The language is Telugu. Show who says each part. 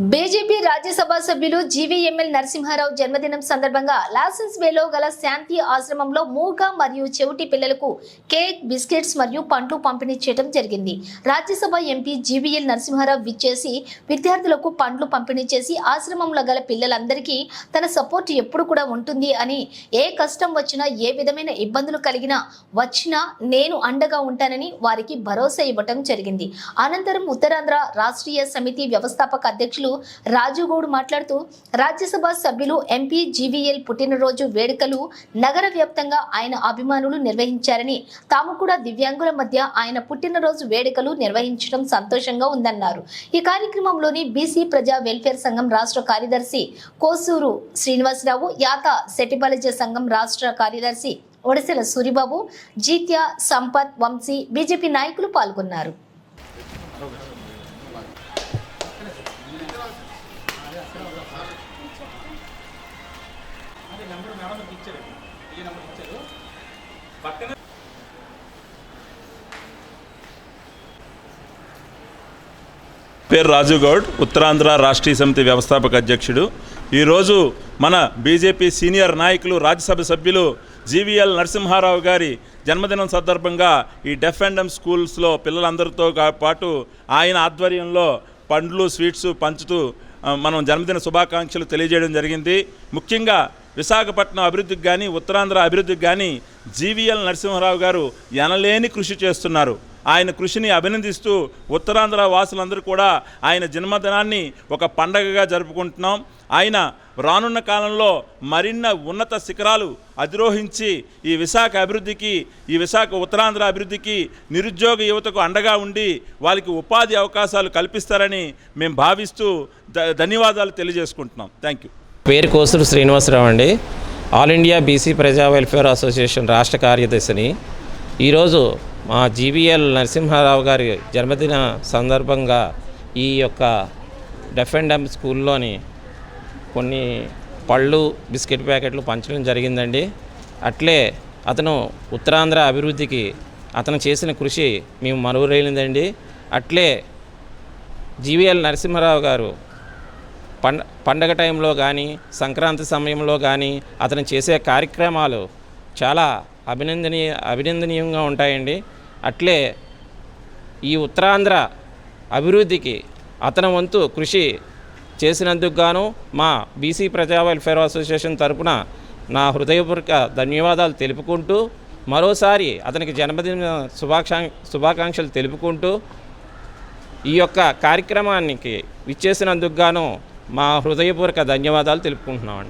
Speaker 1: బీజేపీ రాజ్యసభ సభ్యులు జీవీఎంఎల్ నరసింహారావు జన్మదినం సందర్భంగా లాసెన్స్ వేలో గల శాంతి ఆశ్రమంలో మూగ మరియు చెవిటి పిల్లలకు కేక్ బిస్కెట్స్ మరియు పండ్లు పంపిణీ చేయడం జరిగింది. రాజ్యసభ ఎంపీ జీవీఎల్ నరసింహారావు విచ్చేసి విద్యార్థులకు పండ్లు పంపిణీ చేసి ఆశ్రమంలో గల పిల్లలందరికీ తన సపోర్ట్ ఎప్పుడు కూడా ఉంటుంది అని ఏ కష్టం వచ్చినా ఏ విధమైన ఇబ్బందులు కలిగినా వచ్చినా నేను అండగా ఉంటానని వారికి భరోసా ఇవ్వటం జరిగింది. అనంతరం ఉత్తరాంధ్ర రాష్ట్రీయ సమితి వ్యవస్థాపక అధ్యక్షులు రాజుగౌడ్ మాట్లాడుతూ రాజ్యసభ సభ్యులు ఎంపీ జీవీఎల్ పుట్టినరోజు వేడుకలు నగర వ్యాప్తంగా ఆయన అభిమానులు నిర్వహించారని తాము కూడా దివ్యాంగుల మధ్య ఆయన పుట్టినరోజు వేడుకలు నిర్వహించడం సంతోషంగా ఉందన్నారు. ఈ కార్యక్రమంలోని బీసీ ప్రజా వెల్ఫేర్ సంఘం రాష్ట్ర కార్యదర్శి కోసూరు శ్రీనివాసరావు యాత సెటిబాలజీ సంఘం రాష్ట్ర కార్యదర్శి ఒడిసెల సూరిబాబు జీత్య సంపత్ వంశీ బీజేపీ నాయకులు పాల్గొన్నారు.
Speaker 2: పేరు రాజు గౌడ్ ఉత్తరాంధ్ర రాష్ట్రీయ సమితి వ్యవస్థాపక అధ్యక్షుడు. ఈరోజు మన బీజేపీ సీనియర్ నాయకులు రాజ్యసభ సభ్యులు జీవీఎల్ నరసింహారావు గారి జన్మదినం సందర్భంగా ఈ డెఫ్ అండ్ డమ్ స్కూల్స్లో పిల్లలందరితో పాటు ఆయన ఆధ్వర్యంలో పండ్లు స్వీట్స్ పంచుతూ మనం జన్మదిన శుభాకాంక్షలు తెలియజేయడం జరిగింది. ముఖ్యంగా విశాఖపట్నం అభివృద్ధికి కానీ ఉత్తరాంధ్ర అభివృద్ధికి కానీ జీవీఎల్ నరసింహారావు గారు ఎనలేని కృషి చేస్తున్నారు. ఆయన కృషిని అభినందిస్తూ ఉత్తరాంధ్ర వాసులందరూ కూడా ఆయన జన్మదినాన్ని ఒక పండగగా జరుపుకుంటున్నాం. ఆయన రానున్న కాలంలో మరిన్న ఉన్నత శిఖరాలు అధిరోహించి ఈ విశాఖ అభివృద్ధికి ఈ విశాఖ ఉత్తరాంధ్ర అభివృద్ధికి నిరుద్యోగ యువతకు అండగా ఉండి వాళ్ళకి ఉపాధి అవకాశాలు కల్పిస్తారని మేము భావిస్తూ ధ- ధన్యవాదాలు తెలియజేసుకుంటున్నాం. థ్యాంక్ యూ
Speaker 3: పేరు కోసూరు శ్రీనివాసరావు అండి. ఆల్ ఇండియా బీసీ ప్రజా వెల్ఫేర్ అసోసియేషన్ రాష్ట్ర కార్యదర్శిని. ఈరోజు మా జీవీఎల్ నరసింహారావు గారి జన్మదిన సందర్భంగా ఈ యొక్క డెఫ్ అండ్ డమ్ స్కూల్లోని కొన్ని పళ్ళు బిస్కెట్ ప్యాకెట్లు పంచడం జరిగిందండి. అట్లే అతను ఉత్తరాంధ్ర అభివృద్ధికి అతను చేసిన కృషి మేము మరువలేనిదండి అట్లే జీవీఎల్ నరసింహారావు గారు పండ పండగ టైంలో కానీ సంక్రాంతి సమయంలో కానీ అతను చేసే కార్యక్రమాలు చాలా అభినందనీయ అభినందనీయంగా ఉంటాయండి. అట్లే ఈ ఉత్తరాంధ్ర అభివృద్ధికి అతని వంతు కృషి చేసినందుకు గాను మా బీసీ ప్రజా వెల్ఫేర్ అసోసియేషన్ తరపున నా హృదయపూర్వక ధన్యవాదాలు తెలుపుకుంటూ మరోసారి అతనికి జన్మదిన శుభాకాంక్ష శుభాకాంక్షలు తెలుపుకుంటూ ఈ యొక్క కార్యక్రమానికి విచ్చేసినందుకు గాను మా హృదయపూర్వక ధన్యవాదాలు తెలుపుకుంటున్నామండి.